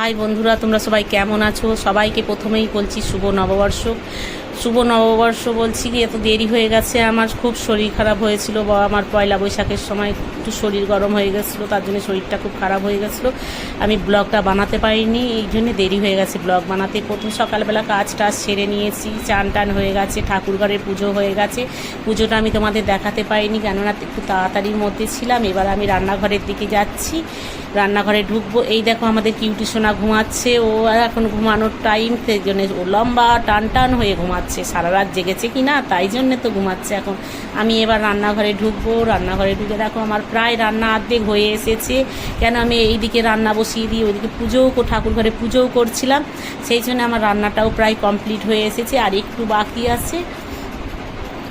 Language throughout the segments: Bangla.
হাই বন্ধুরা, তোমরা সবাই কেমন আছো? সবাইকে প্রথমেই বলছি শুভ নববর্ষ। শুভ নববর্ষ বলছি কি, এত দেরি হয়ে গেছে। আমার খুব শরীর খারাপ হয়েছিল, বা আমার পয়লা বৈশাখের সময় একটু শরীর গরম হয়ে গেছিল, তার জন্য শরীরটা খুব খারাপ হয়ে গেছিল। আমি ব্লগটা বানাতে পারিনি, এই জন্য দেরি হয়ে গেছে ব্লগ বানাতে। প্রথম সকালবেলা কাজ টাজ সেরে নিয়েছি, চান টান হয়ে গেছে ঠাকুরঘরের পুজো হয়ে গেছে। পুজোটা আমি তোমাদের দেখাতে পারিনি, কেননা একটু তাড়াতাড়ির মধ্যে ছিলাম। এবার আমি রান্নাঘরের দিকে যাচ্ছি, রান্নাঘরে ঢুকবো। এই দেখো আমাদের কিউটি সোনা ঘুমাচ্ছে, ও এখন ঘুমানোর টাইম সেই জন্য ও লম্বা টান টান হয়ে ঘুমাচ্ছে। সারা রাত জেগেছে কি না তাই জন্য তো ঘুমাচ্ছে এখন। আমি এবার রান্নাঘরে ঢুকবো, রান্নাঘরে ঢুকে দেখো আমার প্রায় রান্না অর্ধেক হয়ে এসেছে। কেন আমি এইদিকে রান্না বসিয়ে দিই, ওইদিকে পুজোও ঠাকুর ঘরে পুজোও করছিলাম। সেই জন্য আমার রান্নাটাও প্রায় কমপ্লিট হয়ে এসেছে, আর একটু বাকি আছে।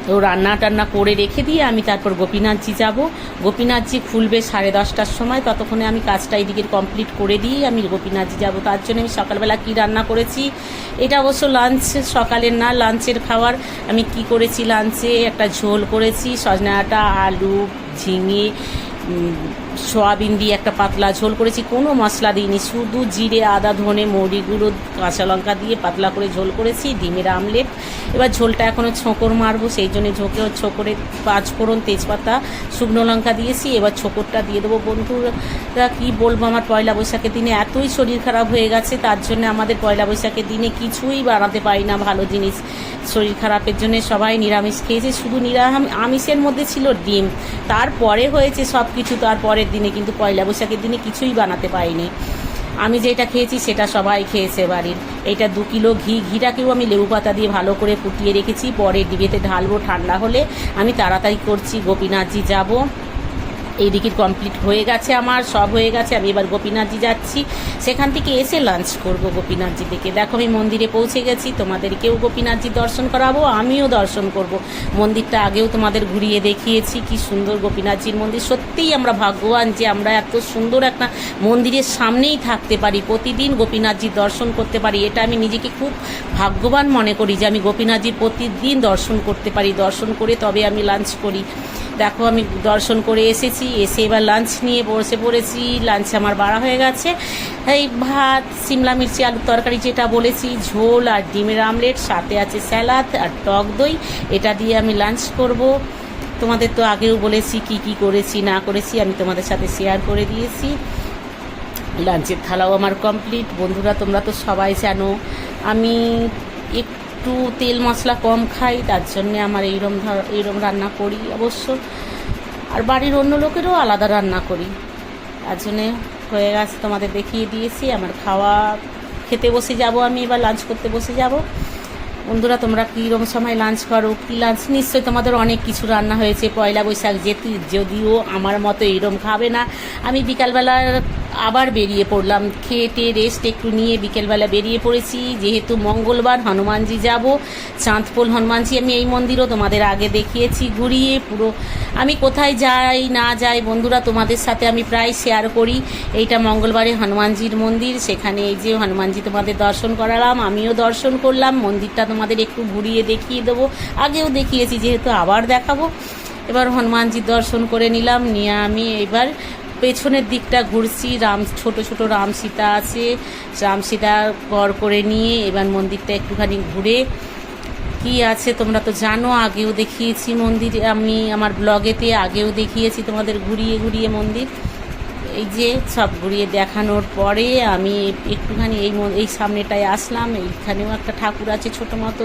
তো রান্না টান্না করে রেখে দিয়ে আমি তারপর গোপীনাথজি যাব। গোপীনাথজি খুলবে সাড়ে দশটার সময়। ততক্ষণে আমি কাজটা এইদিকে কমপ্লিট করে দিয়ে আমি গোপীনাথজি যাব। তার জন্য আমি সকালবেলা কি রান্না করেছি? এটা অবশ্য লাঞ্চ সকালের না লাঞ্চের খাবার। আমি কি করেছি? লাঞ্চে একটা ঝোল করেছি। সজনে আটা, আলু, ঝিঙে সয়াবিন দিয়ে একটা পাতলা ঝোল করেছি। কোনো মশলা দিইনি, শুধু জিরে, আদা, ধনে, মৌরি গুঁড়ো, কাঁচা লঙ্কা দিয়ে পাতলা করে ঝোল করেছি, ডিমের আমলেট। এবার ঝোলটা এখনও ছোঁকর মারবো, সেই জন্য ঝোঁকে ছোকরে পাঁচ ফোড়ন তেজপাতা, শুকনো লঙ্কা দিয়েছি। এবার ছোকরটা দিয়ে দেবো। বন্ধুরা, কি বলব, আমার পয়লা বৈশাখের দিনে এতই শরীর খারাপ হয়ে গেছে, তার জন্য আমাদের পয়লা বৈশাখের দিনে কিছুই বানাতে পারি না, ভালো জিনিস। শরীর খারাপের জন্য সবাই নিরামিষ খেয়েছে, শুধু নিরাম, আমিষের মধ্যে ছিল ডিম। তারপরে হয়েছে সব কিছু তারপরের দিনে, কিন্তু পয়লা বৈশাখের দিনে কিছুই বানাতে পারিনি। আমি যেটা খেয়েছি সেটা সবাই খেয়েছে বাড়ির। এটা দু কিলো ঘি, ঘিটাকেও আমি লেবু পাতা দিয়ে ভালো করে ফুটিয়ে রেখেছি। পরে ডিবেতে ঢালবো ঠান্ডা হলে। আমি তাড়াতাড়ি করছি, গোপীনাথজি যাব। এই দিকে কমপ্লিট হয়ে গেছে আমার, সব হয়ে গেছে, আমি এবার গোপীনাথজি যাচ্ছি। সেখান থেকে এসে লাঞ্চ করব গোপীনাথজি থেকে। দেখো আমি মন্দিরে পৌঁছে গেছি, তোমাদেরকেও গোপীনাথজি দর্শন করাবো, আমিও দর্শন করব। মন্দিরটা আগেও তোমাদের ঘুরিয়ে দেখিয়েছি, কি সুন্দর গোপীনাথজির মন্দির। সত্যিই আমরা ভাগ্যবান যে আমরা এত সুন্দর একটা মন্দিরের সামনেই থাকতে পারি, প্রতিদিন গোপীনাথজির দর্শন করতে পারি। এটা আমি নিজেকে খুব ভাগ্যবান মনে করি যে আমি গোপীনাথজির প্রতিদিন দর্শন করতে পারি, দর্শন করে তবে আমি লাঞ্চ করি। দেখো, আমি দর্শন করে এসেছি। এসে এবার লাঞ্চ নিয়ে বসে পড়েছি। লাঞ্চ আমার বাড়া হয়ে গেছে। এই ভাত, সিমলা মির্চি, আলুর তরকারি যেটা বলেছি, ঝোল আর ডিমের আমলেট, সাথে আছে স্যালাড আর টক দই। এটা দিয়ে আমি লাঞ্চ করব। তোমাদের তো আগেও বলেছি কি কি করেছি, না করেছি, আমি তোমাদের সাথে শেয়ার করে দিয়েছি। লাঞ্চের থালাও আমার কমপ্লিট বন্ধুরা, তোমরা তো সবাই জানো, আমি একটু তেল মশলা কম খাই, তার জন্যে আমার এইরম ধর, এইরম রান্না করি অবশ্য। আর বাড়ির অন্য লোকেরও আলাদা রান্না করি। তার জন্যে হয়ে গেছে, তোমাদের দেখিয়ে দিয়েছি। আমার খাওয়া খেতে বসে যাব আমি এবার লাঞ্চ করতে বসে যাব। বন্ধুরা, তোমরা কীরকম সময় লাঞ্চ করো, কী লাঞ্চ নিশ্চয়ই তোমাদের অনেক কিছু রান্না হয়েছে। পয়লা বৈশাখ যেতে, যদিও আমার মতো এইরকম খাবে না। আমি বিকালবেলা আবার বেরিয়ে পড়লাম। খেয়ে টেয়ে রেস্ট একটু নিয়ে বিকেলবেলা বেরিয়ে পড়েছি। যেহেতু মঙ্গলবার হনুমানজি যাব, চাঁদপোল হনুমানজি আমি এই মন্দিরও তোমাদের আগে দেখিয়েছি ঘুরিয়ে পুরো। আমি কোথায় যাই, না যাই, বন্ধুরা তোমাদের সাথে আমি প্রায় শেয়ার করি। এইটা মঙ্গলবারে হনুমানজির মন্দির। সেখানে এই যে হনুমানজি তোমাদের দর্শন করালাম, আমিও দর্শন করলাম। মন্দিরটা তোমাদের একটু ঘুরিয়ে দেখিয়ে দেবো। আগেও দেখিয়েছি, যেহেতু আবার দেখাবো। এবার হনুমানজির দর্শন করে নিলাম। নিয়ে আমি এবার পেছনের দিকটা ঘুরছি, রাম, ছোট ছোট রাম সীতা আছে। রাম সীতা কর করে নিয়ে এবার মন্দিরটা একটুখানি ঘুরে। কি আছে তোমরা তো জানো, আগেও দেখিয়েছি মন্দির, আমি আমার ব্লগেতে আগেও দেখিয়েছি তোমাদের ঘুরিয়ে ঘুরিয়ে মন্দির। এই যে সব ঘুরিয়ে দেখানোর পরে আমি একটুখানি এই এই সামনেটায় আসলাম, এইখানেও একটা ঠাকুর আছে ছোটো মতো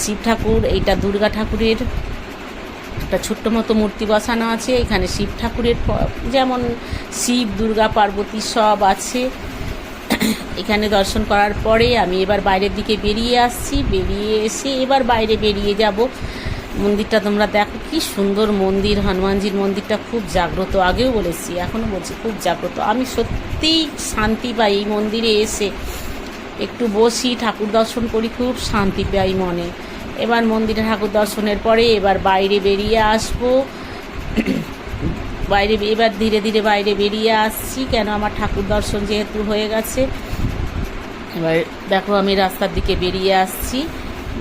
শিব ঠাকুর, এইটা দুর্গা ঠাকুরের। একটা ছোট্ট মতো মূর্তি বসানো আছে, এখানে শিব ঠাকুরের যেমন শিব, দুর্গা, পার্বতী সব আছে। এখানে দর্শন করার পরে আমি এবার বাইরের দিকে বেরিয়ে আসছি, বেরিয়ে এসে এবার বাইরে বেরিয়ে যাব। মন্দিরটা তোমরা দেখো, কি সুন্দর মন্দির, হনুমানজির মন্দিরটা খুব জাগ্রত, আগেও বলেছি এখনও বলছি খুব জাগ্রত। আমি সত্যিই শান্তি পাই এই মন্দিরে এসে। একটু বসি, ঠাকুর দর্শন করি, খুব শান্তি পাই মনে। এবার মন্দিরে ঠাকুর দর্শনের পরে এবার বাইরে বেরিয়ে আসব। বাইরে এবার ধীরে ধীরে বাইরে বেরিয়ে আসছি। কেন আমার ঠাকুর দর্শন যেহেতু হয়ে গেছে, এবার দেখো আমি রাস্তার দিকে বেরিয়ে আসছি।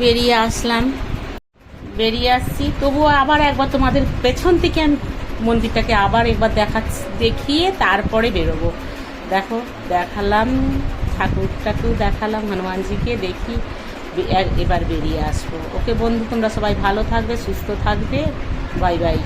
বেরিয়ে আসলাম। বেরিয়ে আসছি। তবুও আবার একবার তোমাদের পেছন থেকে আমি মন্দিরটাকে আবার একবার দেখা দেখিয়ে তারপরে বেরোবো। দেখো, দেখালাম ঠাকুরটাকেও দেখালাম, হনুমানজিকে দেখি। এবার বেরিয়ে আসব। ওকে বন্ধু তোমরা সবাই ভালো থাকবে সুস্থ থাকবে। Bye bye.